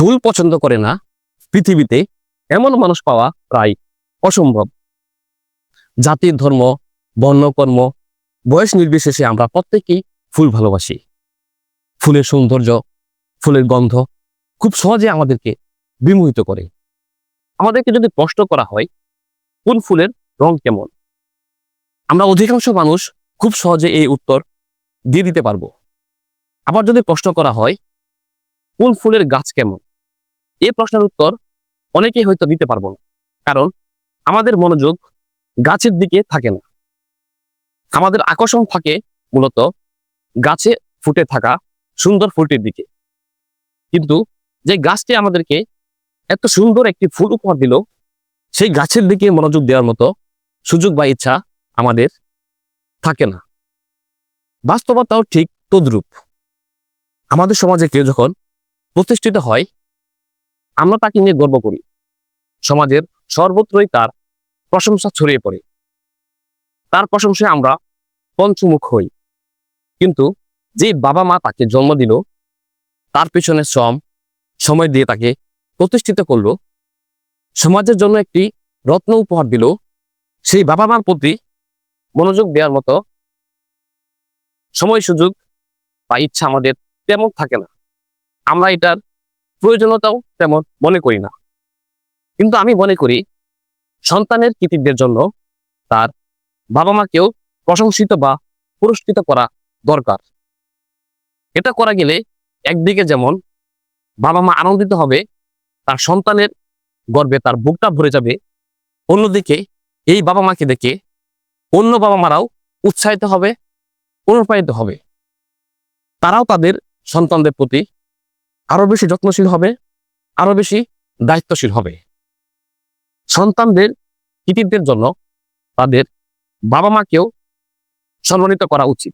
ফুল পছন্দ করে না, পৃথিবীতে এমন মানুষ পাওয়া প্রায় অসম্ভব। জাতির ধর্ম, বর্ণকর্ম, বয়স নির্বিশেষে আমরা প্রত্যেকেই ফুল ভালোবাসি। ফুলের সৌন্দর্য, ফুলের গন্ধ খুব সহজে আমাদেরকে বিমোহিত করে। আমাদেরকে যদি প্রশ্ন করা হয়, কোন ফুলের রং কেমন? আমরা অধিকাংশ মানুষ খুব সহজে এই উত্তর দিয়ে দিতে পারব। আবার যদি প্রশ্ন করা হয়, কোন ফুলের গাছ কেমন? এই প্রশ্নের উত্তর অনেকেই হয়তো দিতে পারব না। কারণ আমাদের মনোযোগ গাছের দিকে থাকে না। আমাদের আকর্ষণ থাকে মূলত গাছে ফুটে থাকা সুন্দর ফুলটির দিকে। কিন্তু যে গাছটি আমাদেরকে এত সুন্দর একটি ফুল উপহার দিল, সেই গাছের দিকে মনোযোগ দেওয়ার মতো সুযোগ বা ইচ্ছা আমাদের থাকে না। বাস্তবতাও ঠিক তদ্রূপ। আমাদের সমাজে কেউ যখন প্রতিষ্ঠিত হয় আমরা তাকে নিয়ে গর্ব করি। সমাজের সর্বত্রই তার প্রশংসা ছড়িয়ে পড়ে। তার প্রশংসায় আমরা পঞ্চমুখ হই। কিন্তু যে বাবা মা তাকে জন্ম দিল, তার পিছনে শ্রম, সময় দিয়ে তাকে প্রতিষ্ঠিত করল, সমাজের জন্য একটি রত্ন উপহার দিল, সেই বাবা মার প্রতি মনোযোগ দেওয়ার মতো সময় সুযোগ বা ইচ্ছা আমাদের তেমন থাকে না। আমরা এটার প্রয়োজনীয়তাও তেমন মনে করি না। কিন্তু আমি মনে করি সন্তানের কৃতিত্বের জন্য তার বাবা মাকেও প্রশংসিত বা পুরস্কৃত করা দরকার। এটা করা গেলে একদিকে যেমন বাবা মা আনন্দিত হবে, তার সন্তানের গর্বে তার বুকটা ভরে যাবে, অন্যদিকে এই বাবা মাকে দেখে অন্য বাবা মারাও উৎসাহিত হবে, অনুপ্রাণিত হবে। তারাও তাদের সন্তানদের প্রতি আরও বেশি যত্নশীল হবে, আরও বেশি দায়িত্বশীল হবে। সন্তানদের কৃতিত্বের জন্য তাদের বাবা মাকেও সম্মানিত করা উচিত।